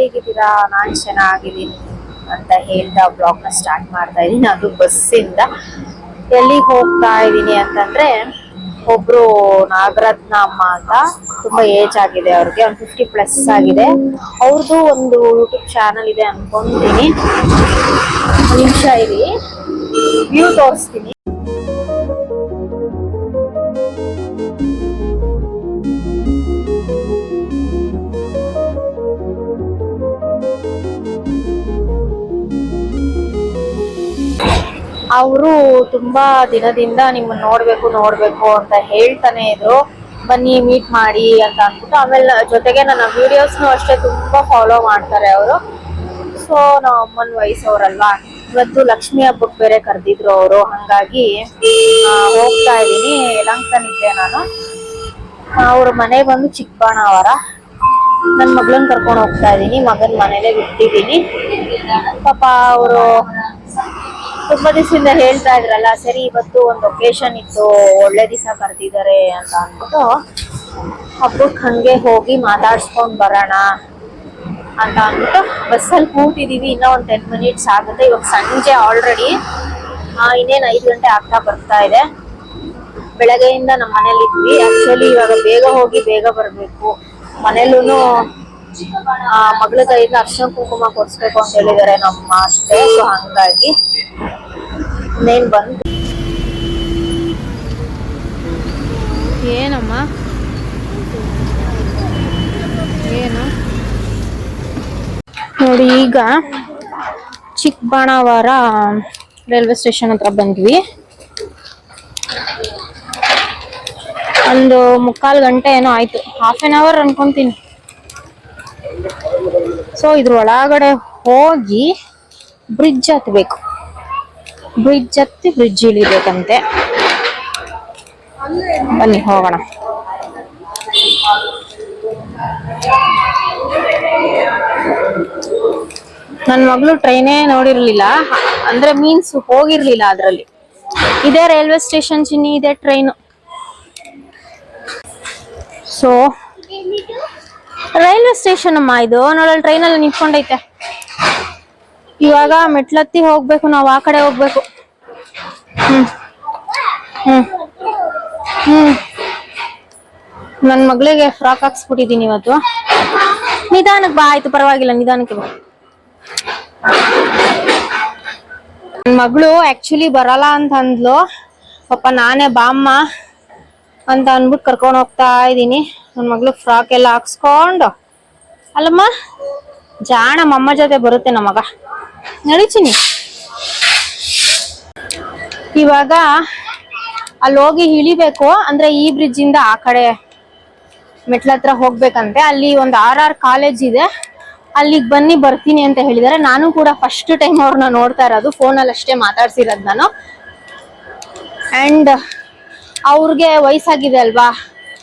ಹೇಗಿದ್ದೀರಾ? ನಾನು ಚೆನ್ನಾಗಿದ್ದೀನಿ ಅಂತ ಹೇಳ್ತಾ ಬ್ಲಾಗ್ನ ಸ್ಟಾರ್ಟ್ ಮಾಡ್ತಾ ಇದ್ದೀನಿ. ಅದು ಬಸ್ಸಿಂದ ಎಲ್ಲಿಗೆ ಹೋಗ್ತಾ ಇದ್ದೀನಿ ಅಂತಂದ್ರೆ ಒಬ್ರು ನಾಗರತ್ನ ಅಮ್ಮ ಅಂತ ತುಂಬಾ ಏಜ್ ಆಗಿದೆ ಅವ್ರಿಗೆ ಒಂದು ಫಿಫ್ಟಿ ಪ್ಲಸ್ ಆಗಿದೆ. ಅವ್ರದ್ದು ಒಂದು ಯೂಟ್ಯೂಬ್ ಚಾನಲ್ ಇದೆ ಅನ್ಕೊಂತೀನಿ ನಿಮಿಷ ಇರಿ. ವ್ಯೂ ತೋರಿಸ್ತೀನಿ. ಅವರು ತುಂಬಾ ದಿನದಿಂದ ನಿಮ್ಮನ್ನ ನೋಡ್ಬೇಕು ನೋಡ್ಬೇಕು ಅಂತ ಹೇಳ್ತಾನೆ ಇದ್ರು. ಬನ್ನಿ ಮೀಟ್ ಮಾಡಿ ಅಂತ ಅನ್ಬಿಟ್ಟು ಆಮೇಲೆ ಜೊತೆಗೆ ನನ್ನ ವಿಡಿಯೋಸ್ನು ಅಷ್ಟೇ ತುಂಬಾ ಫಾಲೋ ಮಾಡ್ತಾರೆ ಅವರು. ಸೊ ನಮ್ಮ ಅಮ್ಮನ ವಯಸ್ಸವ್ರಲ್ವಾ? ಇವತ್ತು ಲಕ್ಷ್ಮಿ ಹಬ್ಬಕ್ಕೆ ಬೇರೆ ಕರೆದಿದ್ರು ಅವರು. ಹಂಗಾಗಿ ಹೋಗ್ತಾ ಇದ್ದೀನಿ. ಲಂಕನಿದ್ದೆ ನಾನು. ಅವ್ರ ಮನೆ ಬಂದು ಚಿಕ್ಕಬಾಣಾವರ. ನನ್ನ ಮಗಳನ್ನ ಕರ್ಕೊಂಡು ಹೋಗ್ತಾ ಇದ್ದೀನಿ. ಮಗನ ಮನೇಲೆ ಬಿಟ್ಟಿದ್ದೀನಿ. ಪಾಪ, ಅವರು ತುಂಬಾ ದಿವಸದಿಂದ ಹೇಳ್ತಾ ಇದ್ರಲ್ಲ, ಸರಿ, ಇವತ್ತು ಒಂದು ಒಕೇಶನ್ ಇತ್ತು, ಒಳ್ಳೆ ದಿವಸ ಕರೆದಿದ್ದಾರೆ ಅಂತ ಅಂದ್ಬಿಟ್ಟು ಹಬ್ಬಕ್ಕೆ ಹಂಗೆ ಹೋಗಿ ಮಾತಾಡ್ಸ್ಕೊಂಡ್ ಬರೋಣ ಅಂತ ಅಂದ್ಬಿಟ್ಟು ಬಸ್ಸಲ್ಲಿ ಕೂತಿದೀವಿ. ಇನ್ನೂ ಒಂದು ಟೆನ್ ಮಿನಿಟ್ಸ್ ಆಗುತ್ತೆ. ಇವಾಗ ಸಂಜೆ ಆಲ್ರೆಡಿ ಇನ್ನೇನು ಐದು ಗಂಟೆ ಆಗ್ತಾ ಬರ್ತಾ ಇದೆ. ಬೆಳಗ್ಗೆಯಿಂದ ನಮ್ಮ ಮನೇಲಿ ಇದ್ವಿ ಆಕ್ಚುಲಿ ಇವಾಗ ಬೇಗ ಹೋಗಿ ಬೇಗ ಬರಬೇಕು. ಮನೇಲೂ ಮಗಳ ಕೈಯಿಂದ ಅರ್ಶಿನ ಕುಂಕುಮ ಕೊಡ್ಸ್ಬೇಕು ಅಂತ ಹೇಳಿದಾರೆ ನಮ್ಮ ಅಷ್ಟೇ ಸೊ ಹಂಗಾಗಿ ನೇನ್ ಬಂದು ಏನಮ್ಮ? ಏನು? ನೋಡಿ, ಈಗ ಚಿಕ್ಕಬಾಣಾವರ ರೈಲ್ವೆ ಸ್ಟೇಷನ್ ಹತ್ರ ಬಂದ್ವಿ. ಒಂದು ಮುಕ್ಕಾಲು ಗಂಟೆ ಏನೋ ಆಯ್ತು. ಹಾಫ್ ಆನ್ ಅವರ್ ಅನ್ಕೊಂತೀನಿ. ಸೊ ಇದ್ರ ಒಳಗಡೆ ಹೋಗಿ ಬ್ರಿಡ್ಜ್ ಹತ್ಬೇಕು. ಬ್ರಿಡ್ಜ್ ಹತ್ತಿ ಬ್ರಿಡ್ಜ್ ಇಳಿಬೇಕಂತೆ. ಬನ್ನಿ, ಹೋಗೋಣ. ನನ್ನ ಮಗಳು ಟ್ರೈನೇ ನೋಡಿರ್ಲಿಲ್ಲ. ಅಂದ್ರೆ ಮೀನ್ಸ್ ಹೋಗಿರ್ಲಿಲ್ಲ ಅದ್ರಲ್ಲಿ. ಇದೆ ರೈಲ್ವೆ ಸ್ಟೇಷನ್ ಚಿನ್ನಿ, ಇದೆ ಟ್ರೈನ್ ಸೊ ರೈಲ್ವೆ ಸ್ಟೇಷನ್ ಅಮ್ಮ ಇದು? ನೋಡಲ್ ಟ್ರೈನ್ ಅಲ್ಲಿ ನಿಂತ್ಕೊಂಡೈತೆ. ಇವಾಗ ಮೆಟ್ಲತ್ತಿ ಹೋಗ್ಬೇಕು, ನಾವು ಆ ಕಡೆ ಹೋಗ್ಬೇಕು. ಹ್ಮ್. ಹ್ಮ್. ಹ್ಮ್. ನನ್ ಮಗಳಿಗೆ ಫ್ರಾಕ್ ಹಾಕ್ಸ್ಬಿಟ್ಟಿದೀನಿ ಇವತ್ತು. ನಿಧಾನಕ್ಕೆ ಬಾ, ಆಯ್ತು, ಪರವಾಗಿಲ್ಲ, ನಿಧಾನಕ್ಕೆ ಬಾ. ನನ್ ಮಗಳು ಆಕ್ಚುಲಿ ಬರಲ್ಲ ಅಂತ ಅಂದ್ಲು. ಪಾಪ ನಾನೇ ಬಾಮ್ಮ ಅಂತ ಅನ್ಬಿಟ್ಟು ಕರ್ಕೊಂಡು ಹೋಗ್ತಾ ಇದ್ದೀನಿ ನನ್ನ ಮಗಳು ಫ್ರಾಕ್ ಎಲ್ಲ ಹಾಕ್ಸ್ಕೊಂಡು. ಅಲ್ಲಮ್ಮ, ಜಾಣ ಮಮ್ಮ ಜೊತೆ ಬರುತ್ತೆ ನಮ್ಮ ಮಗ. ನಡೀತೀನಿ. ಇವಾಗ ಅಲ್ಲಿ ಹೋಗಿ ಇಳಿಬೇಕು, ಅಂದ್ರೆ ಈ ಬ್ರಿಡ್ಜ್ ಇಂದ ಆ ಕಡೆ ಮೆಟ್ಲ ಹತ್ರ ಹೋಗ್ಬೇಕಂತೆ. ಅಲ್ಲಿ ಒಂದು ಆರ್ ಆರ್ ಕಾಲೇಜ್ ಇದೆ. ಅಲ್ಲಿಗೆ ಬನ್ನಿ, ಬರ್ತೀನಿ ಅಂತ ಹೇಳಿದಾರೆ. ನಾನು ಕೂಡ ಫಸ್ಟ್ ಟೈಮ್ ಅವ್ರನ್ನ ನೋಡ್ತಾ ಇರೋದು. ಫೋನಲ್ಲಿ ಅಷ್ಟೇ ಮಾತಾಡ್ಸಿರೋದು ನಾನು. ಅಂಡ್ ಅವ್ರಿಗೆ ವಯಸ್ಸಾಗಿದೆ ಅಲ್ವಾ?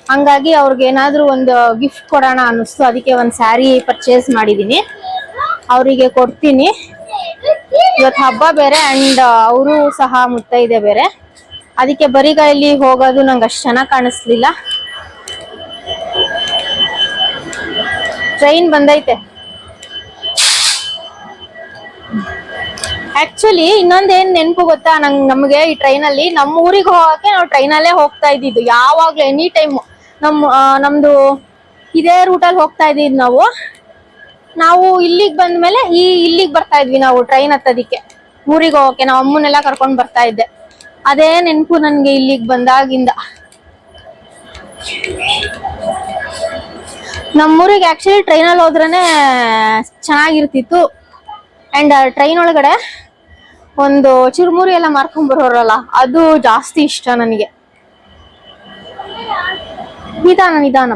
ಹಂಗಾಗಿ ಅವ್ರಿಗೆ ಏನಾದ್ರೂ ಒಂದು ಗಿಫ್ಟ್ ಕೊಡೋಣ ಅನ್ನಿಸ್ತು. ಅದಕ್ಕೆ ಒಂದು ಸ್ಯಾರಿ ಪರ್ಚೇಸ್ ಮಾಡಿದೀನಿ. ಅವರಿಗೆ ಕೊಡ್ತೀನಿ. ಇವತ್ತು ಹಬ್ಬ ಬೇರೆ ಅಂಡ್ ಅವರು ಸಹ ಮುತ್ತೈದೆ ಬೇರೆ. ಅದಕ್ಕೆ ಬರಿಗೈಲಿ ಹೋಗೋದು ನಂಗೆ ಅಷ್ಟು ಚೆನ್ನಾಗಿ ಕಾಣಿಸ್ಲಿಲ್ಲ. ಟ್ರೈನ್ ಬಂದೈತೆ. ಆಕ್ಚುಲಿ ಇನ್ನೊಂದೇನ್ ನೆನಪು ಗೊತ್ತಾ? ನಂಗೆ ನಮಗೆ ಈ ಟ್ರೈನಲ್ಲಿ ನಮ್ಮ ಊರಿಗೆ ಹೋಗಕ್ಕೆ ನಾವು ಟ್ರೈನಲ್ಲೇ ಹೋಗ್ತಾ ಇದ್ದಿದ್ದು. ಯಾವಾಗ್ಲೂ ಎನಿ ಟೈಮ್ ನಮ್ ಆ, ನಮ್ದು ಇದೇ ರೂಟಲ್ಲಿ ಹೋಗ್ತಾ ಇದ್ದೀವಿ ನಾವು. ನಾವು ಇಲ್ಲಿಗೆ ಬಂದ ಮೇಲೆ ಈ ಇಲ್ಲಿಗೆ ಬರ್ತಾ ಇದ್ವಿ ನಾವು ಟ್ರೈನ್ ಹತ್ತೋದಿಕ್ಕೆ. ಊರಿಗೆ ಹೋಗಕ್ಕೆ ನಾವು ಅಮ್ಮನ್ನೆಲ್ಲ ಕರ್ಕೊಂಡು ಬರ್ತಾ ಇದ್ದೆ. ಅದೇ ನೆನಪು ನನಗೆ ಇಲ್ಲಿಗೆ ಬಂದಾಗಿಂದ. ನಮ್ಮೂರಿಗೆ ಆಕ್ಚುಲಿ ಟ್ರೈನಲ್ಲಿ ಹೋದ್ರೇನೆ ಚೆನ್ನಾಗಿರ್ತಿತ್ತು. ಅಂಡ್ ಟ್ರೈನ್ ಒಳಗಡೆ ಒಂದು ಚುರುಮುರಿ ಎಲ್ಲ ಮಾರ್ಕೊಂಡ್ ಬರೋರಲ್ಲ ಅದು ಜಾಸ್ತಿ ಇಷ್ಟ ನನಗೆ. ನಿಧಾನ ನಿಧಾನ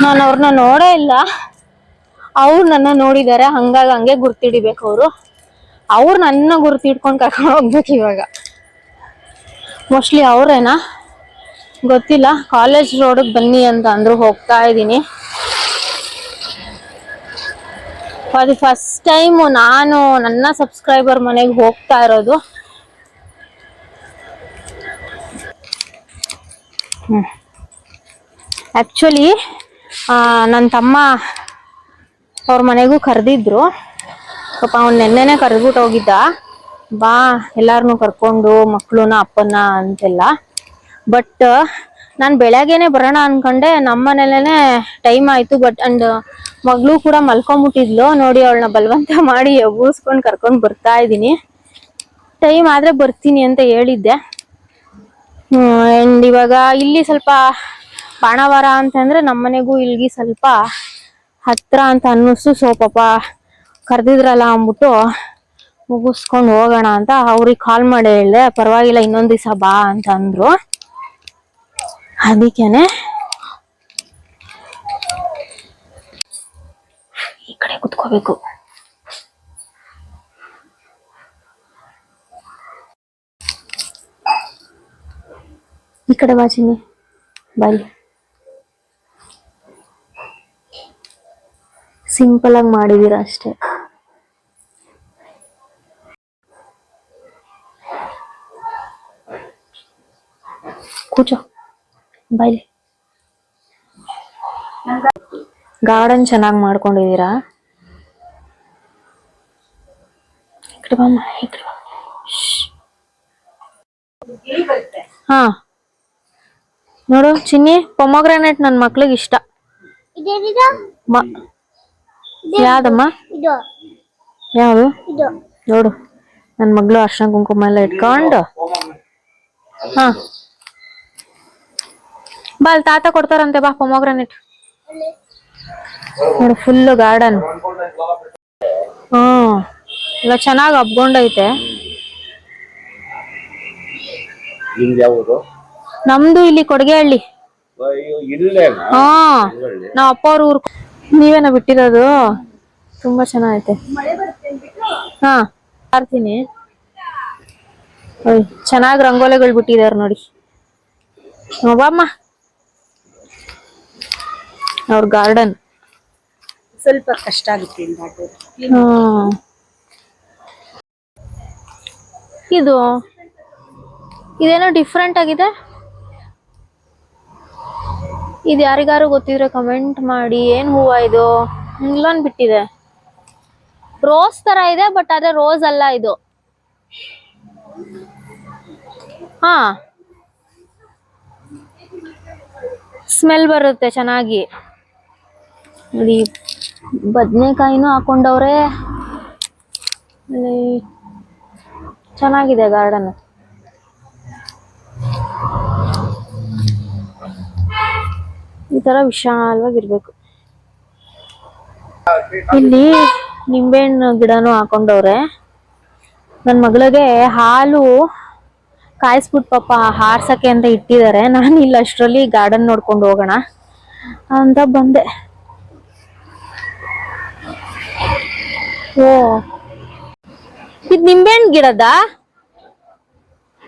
ನಾನು ಅವ್ರನ್ನ ನೋಡೇ ಇಲ್ಲ. ಅವ್ರು ನನ್ನ ನೋಡಿದ್ದಾರೆ ಹಂಗಾಗಿ ಹಂಗೆ ಗುರ್ತಿಡಿಬೇಕು ಅವರು. ಅವ್ರು ನನ್ನ ಗುರ್ತಿಡ್ಕೊಂಡು ಕರ್ಕೊಂಡು ಹೋಗ್ಬೇಕು ಇವಾಗ. ಮೋಸ್ಟ್ಲಿ ಅವ್ರೇನಾ? ಗೊತ್ತಿಲ್ಲ ಕಾಲೇಜ್ ರೋಡಿಗೆ ಬನ್ನಿ ಅಂತ ಅಂದ್ರು ಹೋಗ್ತಾ ಇದ್ದೀನಿ. ಅದು ಫಸ್ಟ್ ಟೈಮ್ ನಾನು ನನ್ನ ಸಬ್ಸ್ಕ್ರೈಬರ್ ಮನೆಗೆ ಹೋಗ್ತಾ ಇರೋದು. ಆ್ಯಕ್ಚುಲಿ ನನ್ನ ತಮ್ಮ ಅವ್ರ ಮನೆಗೂ ಕರೆದಿದ್ರು. ಪಾಪ ಅವ್ನು ನೆನ್ನೆನೆ ಕರೆದ್ಬಿಟ್ಟು ಹೋಗಿದ್ದ. ಬಾ ಎಲ್ಲಾರನ್ನೂ ಕರ್ಕೊಂಡು ಮಕ್ಕಳನ್ನ ಅಪ್ಪನ ಅಂತೆಲ್ಲ. ಬಟ್ ನಾನು ಬೆಳಗ್ಗೆನೆ ಬರೋಣ ಅನ್ಕೊಂಡೆ ನಮ್ಮ ಮನೇಲೇನೆ ಟೈಮ್ ಆಯ್ತು ಬಟ್ ಅಂಡ್ ಮಗಳು ಕೂಡ ಮಲ್ಕೊಂಬಿಟ್ಟಿದ್ಲು. ನೋಡಿ ಅವಳನ್ನ ಬಲವಂತ ಮಾಡಿ ಎಬ್ಬಿಸ್ಕೊಂಡು ಕರ್ಕೊಂಡು ಬರ್ತಾ ಇದ್ದೀನಿ. ಟೈಮ್ ಆದ್ರೆ ಬರ್ತೀನಿ ಅಂತ ಹೇಳಿದ್ದೆ. ಆ್ಯಂಡ್ ಇವಾಗ ಇಲ್ಲಿ ಸ್ವಲ್ಪ ಬಾಣವಾರ ಅಂತಂದ್ರೆ ನಮ್ಮನೆಗೂ ಇಲ್ಲಿಗೆ ಸ್ವಲ್ಪ ಹತ್ರ ಅಂತ ಅನ್ನಿಸ್ತು. ಸೊ ಪಾಪ ಕರೆದಿದ್ರಲ್ಲ ಅಂದ್ಬಿಟ್ಟು ಮುಗಿಸ್ಕೊಂಡು ಹೋಗೋಣ ಅಂತ ಅವ್ರಿಗೆ ಕಾಲ್ ಮಾಡಿ ಹೇಳಿದೆ. ಪರವಾಗಿಲ್ಲ, ಇನ್ನೊಂದು ದಿವಸ ಬಾ ಅಂತ ಅಂದ್ರು. ಅದಕ್ಕೇನೆ ಈ ಕಡೆ ಕುತ್ಕೋಬೇಕು. ಈ ಕಡೆ ಬಾಚಿನಿ ಬಾಯಿ ಸಿಂಪಲ್ ಆಗಿ ಮಾಡಿದೀರ ಅಷ್ಟೇ. ಕೂಚೋ. ಬಾಯ್ಲಿ ಗಾರ್ಡನ್ ಚೆನ್ನಾಗಿ ಮಾಡ್ಕೊಂಡಿದೀರಾ ಈ ಕಡೆ ಬಮ್ಮ ಈ ಕಡೆ ಬಾ. ಶ್ಶ್. ಹಾ ನೋಡು ಚಿನ್ನಿ ಪೊಮಗ್ರಾನೇಟ್ ನನ್ನ ಮಕ್ಳಿಗೆ ಇಷ್ಟ ಇದೇನಿದು ಮ- ಯಾವ್ದಮ್ಮ ಇದು ಯಾವುದು ಇದು ನೋಡು ನನ್ನ ಮಗಳು ಅರ್ಶನ ಕುಂಕುಮ ಎಲ್ಲ ಇಟ್ಕೊಂಡು ಹಾ ಬಾ ಅಲ್ಲಿ ತಾತ ಕೊಡ್ತಾರಂತೆ ಬಾ ಪೊಮೋಗ್ರಾನೆಟ್ ನೋಡಿ ಫುಲ್ ಗಾರ್ಡನ್ ಹ್ಮ್ ಚೆನ್ನಾಗಿ ಹಬ್ಕೊಂಡೈತೆ ನಿಮ್ದು ಇಲ್ಲಿ ಕೊಡಗೆಹಳ್ಳಿ. ಹಾ ನಾವ್ ಅಪ್ಪ ಅವ್ರ ಊರ್ ನೀವೇನ ಬಿಟ್ಟಿರೋದು? ತುಂಬಾ ಚೆನ್ನಾಗೈತೆ. ಹಾ ಮಾಡ್ತೀನಿ ಚೆನ್ನಾಗಿ ರಂಗೋಲಿಗಳು ಬಿಟ್ಟಿದಾರ ನೋಡಿ ಬಾಮ್ಮ. ಅವ್ರ ಗಾರ್ಡನ್ ಸ್ವಲ್ಪ ಕಷ್ಟ ಆಗುತ್ತೆ. ಇದು ಇದೇನೋ ಡಿಫ್ರೆಂಟ್ ಆಗಿದೆ? ಇದು ಯಾರಿಗಾರು ಗೊತ್ತಿದ್ರೆ ಕಮೆಂಟ್ ಮಾಡಿ. ಏನ್ ಹೂವ ಇದು? ಇಲ್ಲೊಂದ್ ಬಿಟ್ಟಿದೆ. ರೋಸ್ ತರ ಇದೆ ಬಟ್ ಅದೇ ರೋಸ್ ಅಲ್ಲ ಇದು. ಹಾ. ಸ್ಮೆಲ್ ಬರುತ್ತೆ ಚೆನ್ನಾಗಿ. ನೋಡಿ, ಬದನೆಕಾಯಿನೂ ಹಾಕೊಂಡವ್ರೆ. ಚೆನ್ನಾಗಿದೆ ಗಾರ್ಡನ್. ಈ ತರ ವಿಶಾಲವಾಗಿರ್ಬೇಕು. ಇಲ್ಲಿ ನಿಂಬೆಹಣ್ಣು ಗಿಡನೂ ಹಾಕೊಂಡವ್ರೆ. ನನ್ನ ಮಗಳಿಗೆ ಹಾಲು ಕಾಯಿಸ್ಬಿಟ್ಟು ಪಾಪ ಹಾರ್ಸಕ್ಕೆ ಅಂತ ಇಟ್ಟಿದ್ದಾರೆ. ನಾನು ಇಲ್ಲ ಅಷ್ಟರಲ್ಲಿ ಗಾರ್ಡನ್ ನೋಡ್ಕೊಂಡು ಹೋಗೋಣ ಅಂತ ಬಂದೆ. ಓ. ಇದ್ ನಿಂಬೆಹಣ್ಣು ಗಿಡದ?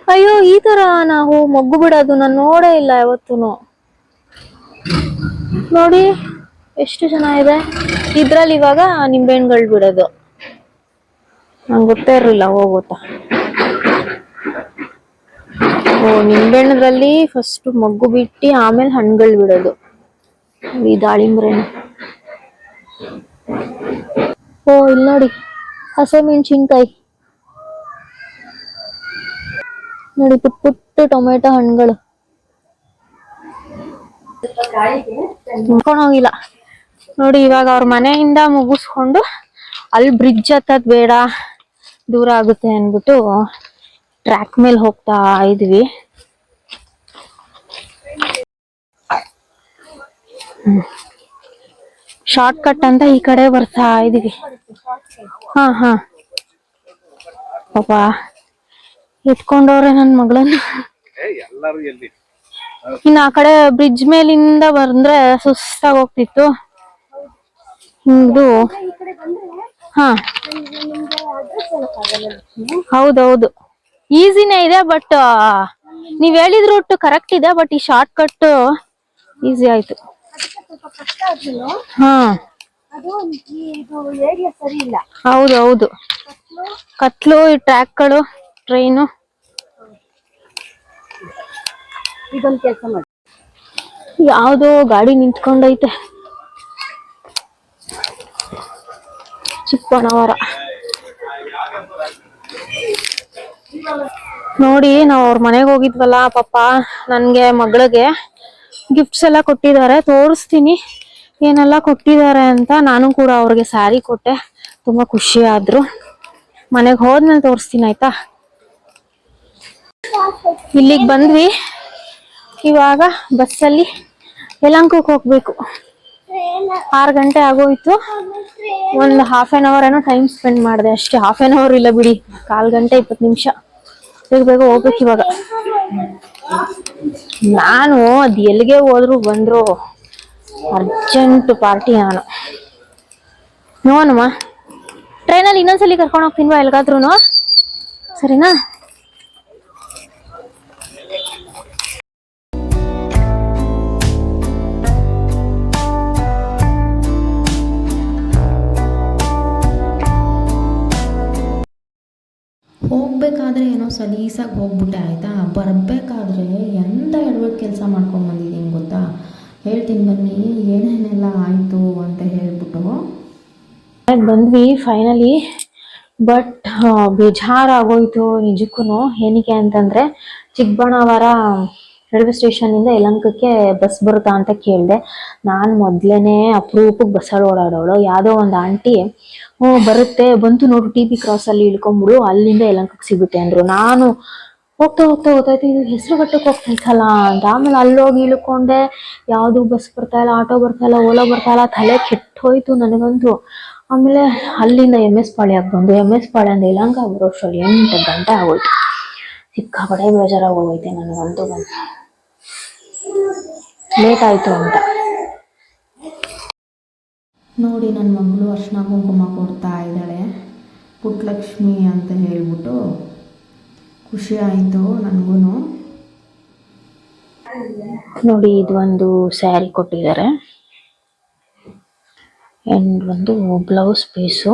ಅಯ್ಯೋ, ಈ ತರ ನಾವು ಮೊಗ್ಗು ಬಿಡೋದು ನಾನು ನೋಡೇ ಇಲ್ಲ ಯಾವತ್ತೂ ನೋಡಿ, ಎಷ್ಟು ಚೆನ್ನಾಗಿದೆ. ಇದ್ರಲ್ಲಿ ಇವಾಗ ನಿಂಬೆಹಣ್ಣುಗಳು ಬಿಡೋದು. ನಂಗೆ ಗೊತ್ತೇ ಇರಲಿಲ್ಲ ಹೋಗೋತ ಓ ನಿಂಬೆಹಣ್ಣದ್ರಲ್ಲಿ ಫಸ್ಟ್ ಮಗ್ಗು ಬಿಟ್ಟು ಆಮೇಲೆ ಹಣ್ಣುಗಳು ಬಿಡೋದು. ಈ ದಾಳಿಂಬ್ರೆ ಓ, ಇಲ್ಲಿ ನೋಡಿ. ಹಸಿಮೆಣಸಿನ್ಕಾಯಿ. ನೋಡಿ ಪುಟ್ಟ ಪುಟ್ಟ ಟೊಮೆಟೊ ಹಣ್ಣುಗಳು. ಹೋಗಿಲ್ಲ. ನೋಡಿ, ಇವಾಗ ಅವ್ರ ಮನೆಯಿಂದ ಮುಗಿಸ್ಕೊಂಡು ಅಲ್ಲಿ ಬ್ರಿಡ್ಜ್ ಹತ್ತದ್ ಬೇಡ, ದೂರ ಆಗುತ್ತೆ ಅನ್ಬಿಟ್ಟು ಟ್ರ್ಯಾಕ್ ಮೇಲೆ ಹೋಗ್ತಾ ಇದ್ವಿ. ಶಾರ್ಟ್ ಕಟ್ ಅಂತ ಈ ಕಡೆ ಬರ್ತಾ ಇದೀವಿ. ಹಾ ಹಾ. ಪಾಪ ಎತ್ಕೊಂಡವ್ರೆ ನನ್ ಮಗಳನ್ನ. ಇನ್ನು ಆ ಕಡೆ ಬ್ರಿಡ್ಜ್ ಮೇಲಿಂದ ಬಂದ್ರೆ ಸುಸ್ತಾಗಿ ಹೋಗ್ತಿತ್ತು ಇದು ಹಾ. ಹೌದೌದು. ಈಸಿನೇ ಇದೆ ಬಟ್ ನೀವ್ ಹೇಳಿದ ರೂಟ್ ಕರೆಕ್ಟ್ ಇದೆ ಬಟ್ ಈ ಶಾರ್ಟ್ ಕಟ್ ಈಸಿ ಆಯ್ತು. ಹಾ. ಹೌದು ಹೌದು. ಕತ್ಲು. ಈ ಟ್ರ್ಯಾಕ್ಗಳು ಟ್ರೈನು. ಇದೊಂದು ಕೆಲಸ ಮಾಡಿ. ಯಾವುದೋ ಗಾಡಿ ನಿಂತ್ಕೊಂಡೈತೆ. ಚಿಕ್ಕಬಳ್ಳಾವರ ನೋಡಿ ನಾವು ಅವ್ರ ಮನೆಗೆ ಹೋಗಿದ್ವಲ್ಲ ಪಾಪ ನನ್ಗೆ ಮಗಳಿಗೆ. ಗಿಫ್ಟ್ಸ್ ಎಲ್ಲ ಕೊಟ್ಟಿದ್ದಾರೆ, ತೋರಿಸ್ತೀನಿ. ಏನೆಲ್ಲ ಕೊಟ್ಟಿದ್ದಾರೆ ಅಂತ ನಾನು ಕೂಡ ಅವ್ರಿಗೆ ಸ್ಯಾರಿ ಕೊಟ್ಟೆ. ತುಂಬಾ ಖುಷಿ ಆದ್ರು. ಮನೆಗೆ ಹೋದ್ಮೇಲೆ ತೋರಿಸ್ತೀನಿ, ಆಯ್ತಾ? ಇಲ್ಲಿಗೆ ಬಂದ್ವಿ. ಇವಾಗ ಬಸ್ಸಲ್ಲಿ ಯಲಂಕಕ್ಕೆ ಹೋಗ್ಬೇಕು. ಆರು ಗಂಟೆ ಆಗೋಯ್ತು. ಒಂದು ಹಾಫ್ ಆನ್ ಅವರ್ ಏನೋ ಟೈಮ್ ಸ್ಪೆಂಡ್ ಮಾಡಿದೆ. ಅಷ್ಟೇ ಹಾಫ್ ಆನ್ ಅವರ್ ಇಲ್ಲ ಬಿಡಿ. ಕಾಲು ಗಂಟೆ ಇಪ್ಪತ್ತು ನಿಮಿಷ. ಬೇಗ ಬೇಗ ಹೋಗ್ಬೇಕು ಇವಾಗ. ನಾನು ಅದು ಎಲ್ಲಿಗೆ ಹೋದ್ರು ಬಂದ್ರು. ಅರ್ಜೆಂಟ್ ಪಾರ್ಟಿ ನಾನು. ನೋನಮ್ಮ ಟ್ರೈನಲ್ಲಿ ಇನ್ನೊಂದ್ಸಲಿ ಕರ್ಕೊಂಡು ಹೋಗ್ತೀನ್ವಾ ಎಲ್ಗಾದ್ರೂ ಸರಿನಾ? ಏನೋ ಸಲೀಸಾಗಿ ಹೋಗ್ಬಿಟ್ಟೆ, ಆಯಿತಾ? ಬರಬೇಕಾದ್ರೆ ಎಂತ ಎಡವಟ್ಟು ಕೆಲಸ ಮಾಡ್ಕೊಂಬಂದಿದ್ದೀನಿ ಗೊತ್ತಾ? ಹೇಳ್ತೀನಿ ಬನ್ನಿ, ಏನೇನೆಲ್ಲ ಆಯಿತು ಅಂತ ಹೇಳ್ಬಿಟ್ಟು. ಬಂದ್ವಿ ಫೈನಲಿ ಬಟ್ ಬೇಜಾರಾಗೋಯ್ತು ನಿಜಕ್ಕೂ ಏನಕ್ಕೆ ಅಂತಂದ್ರೆ ಚಿಕ್ಕಬಳ್ಳಾವರ ರೈಲ್ವೆ ಸ್ಟೇಷನ್ ಇಂದ ಯಲಂಕಕ್ಕೆ ಬಸ್ ಬರುತ್ತಾ ಅಂತ ಕೇಳಿದೆ. ನಾನು ಮೊದ್ಲೇನೆ ಅಪರೂಪಕ್ಕೆ ಬಸ್ಸಲ್ಲಿ ಓಡಾಡೋಳು. ಯಾವುದೋ ಒಂದು ಆಂಟಿ ಹ್ಞೂ ಬರುತ್ತೆ, ಬಂತು ನೋಡು ಟಿ ಕ್ರಾಸ್ ಅಲ್ಲಿ ಇಳ್ಕೊಂಬಿಡು, ಅಲ್ಲಿಂದ ಯಲಂಕಕ್ಕೆ ಸಿಗುತ್ತೆ ಅಂದ್ರು. ನಾನು ಹೋಗ್ತಾ ಹೋಗ್ತಾ ಗೊತ್ತಾಯ್ತು ಇದು ಹೆಸರು ಘಟ್ಟಕ್ಕೆ ಹೋಗ್ತೈತಲ್ಲ ಅಂತ. ಆಮೇಲೆ ಅಲ್ಲೋಗಿ ಇಳ್ಕೊಂಡೆ. ಯಾವುದು ಬಸ್ ಬರ್ತಾ ಇಲ್ಲ ಆಟೋ ಬರ್ತಾ ಇಲ್ಲ ಓಲೋ ಬರ್ತಾ ಇಲ್ಲ, ತಲೆ ಕೆಟ್ಟೋಯ್ತು ನನಗಂತೂ. ಆಮೇಲೆ ಅಲ್ಲಿಂದ ಎಂ ಎಸ್ ಪಾಳ್ಯಕ್ಕೆ ಬಂದು ಎಂ ಎಸ್ ಪಾಳ್ಯದಿಂದ ಇಲ್ಲಂಗ ಬರೋಷ್ಟರಲ್ಲಿ ಎಂಟು ಗಂಟೆ ಆಗೋಯ್ತು. ಸಿಕ್ಕಾಪಡೆ ಬೇಜಾರಾಗಿ ಹೋಗೈತೆ ನನಗಂತೂ ಬಂದು. ಲೇಟ್ ಆಯಿತು ಅಂತ. ನೋಡಿ ನನ್ನ ಮಗಳು ಅರ್ಶಿನ ಕುಂಕುಮ ಕೊಡ್ತಾ ಇದ್ದಾಳೆ. ಪುಟ್ಟಲಕ್ಷ್ಮಿ ಅಂತ ಹೇಳ್ಬಿಟ್ಟು ಖುಷಿ ಆಯಿತು ನನಗೂ ನೋಡಿ ಇದು ಒಂದು ಸ್ಯಾರಿ ಕೊಟ್ಟಿದ್ದಾರೆ. ಆ್ಯಂಡ್ ಒಂದು ಬ್ಲೌಸ್ ಪೀಸು.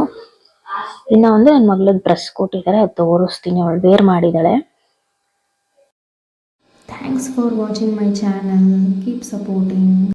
ಇನ್ನು ಒಂದು ನನ್ನ ಮಗಳಿಗೆ ಡ್ರೆಸ್ ಕೊಟ್ಟಿದ್ದಾರೆ ಅದು ತೋರಿಸ್ತೀನಿ ಅವಳು ವೇರ್ ಮಾಡಿದ್ದಾಳೆ. Thanks for watching my channel. Keep supporting.